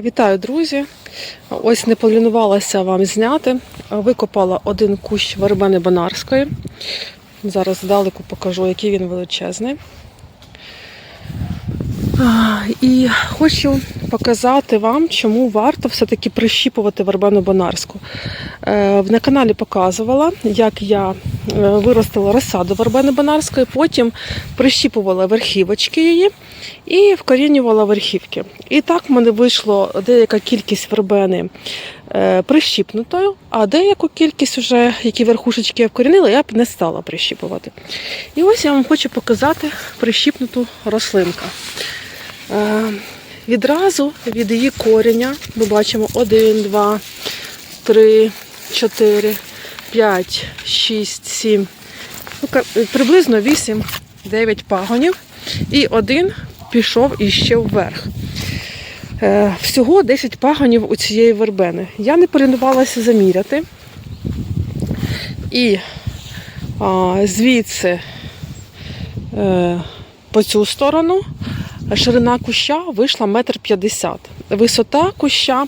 Вітаю, друзі! Ось не полінувалася вам зняти. Викопала один кущ вербени Бонарської. Зараз здалеку покажу, який він величезний. І хочу показати вам, чому варто все-таки прищіпувати вербену бонарську. Е, На каналі показувала, як я е, виростила розсаду вербени бонарської, потім прищіпувала верхівочки її і вкорінювала верхівки. І так в мене вийшло деяка кількість вербени е, прищіпнутою, а деяку кількість, уже, які верхушечки я вкорінила, я б не стала прищіпувати. І ось я вам хочу показати прищіпнуту рослинку. Е, Відразу від її коріння ми бачимо 1, 2, 3, 4, 5, 6, 7, ну, приблизно 8, 9 пагонів. І один пішов іще вверх. Е, Всього 10 пагонів у цієї вербени. Я не полінувалася заміряти. І звідси е, по цю сторону ширина куща вийшла метр п'ятдесят. Висота куща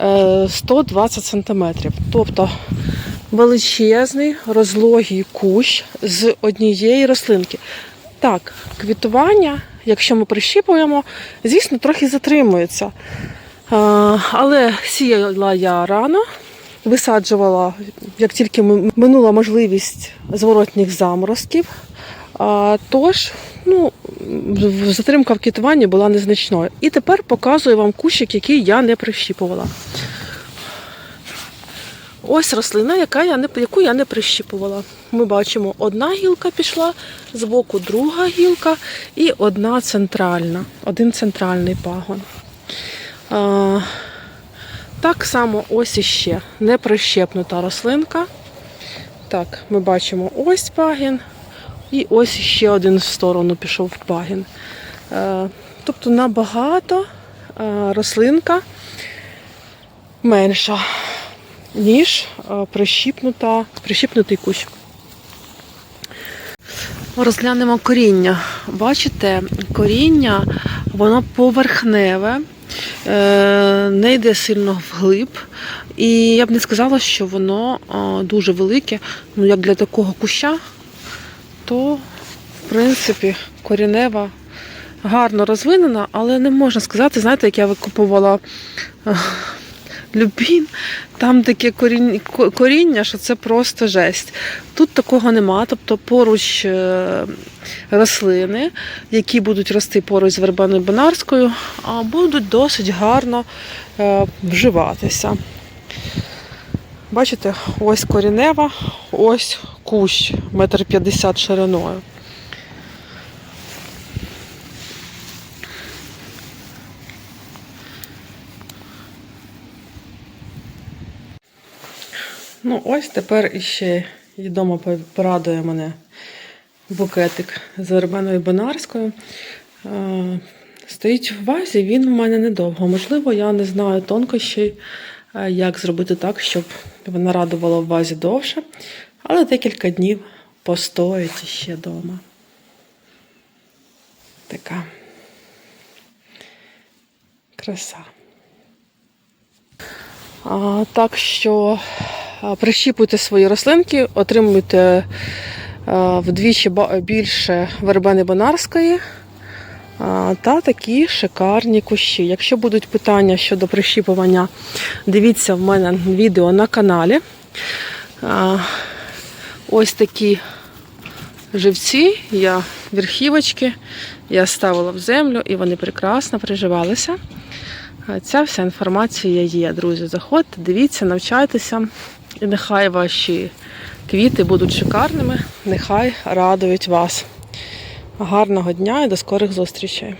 е, 120 сантиметрів. Тобто величезний розлогий кущ з однієї рослинки. Так, квітування, якщо ми прищіпуємо, звісно, трохи затримується. Е, Але сіяла я рано, висаджувала, як тільки минула можливість зворотніх заморозків. Тож, ну, затримка в квітуванні була незначною. І тепер показую вам кущик, який я не прищіпувала. Ось рослина, яка я не, яку я не прищіпувала. Ми бачимо, одна гілка пішла, збоку друга гілка і одна центральна, один центральний пагон. А, так само ось іще не прищепнута рослинка. Так, ми бачимо ось пагін, і ось ще один в сторону пішов пагін. Е, тобто набагато е, рослинка менша, ніж е, прищіпнута, прищіпнутий кущ. Розглянемо коріння. Бачите, коріння воно поверхневе, не йде сильно вглиб. І я б не сказала, що воно дуже велике. Ну, як для такого куща, то, в принципі, корінева гарно розвинена, але не можна сказати, знаєте, як я викупувала е, любін, там таке коріння, що це просто жесть. Тут такого нема, тобто поруч е, рослини, які будуть рости поруч з вербаною бонарською, будуть досить гарно е, вживатися. Бачите, ось корінева, ось кущ, метр п'ятдесят шириною. Ну, ось тепер іще і вдома порадує мене букетик з вербеною бонарською. Е, Стоїть в вазі, він у мене недовго. Можливо, я не знаю тонкощей, як зробити так, щоб вона радувала в вазі довше. Але декілька днів постоїть ще вдома. Така краса. А, так що прищіпуйте свої рослинки, отримуйте а, вдвічі більше вербени бонарської та такі шикарні кущі. Якщо будуть питання щодо прищіпування, дивіться в мене відео на каналі. Ось такі живці, я верхівочки, я ставила в землю і вони прекрасно приживалися. Ця вся інформація є, друзі. Заходьте, дивіться, навчайтеся, і нехай ваші квіти будуть шикарними, нехай радують вас. Гарного дня і до скорих зустрічей!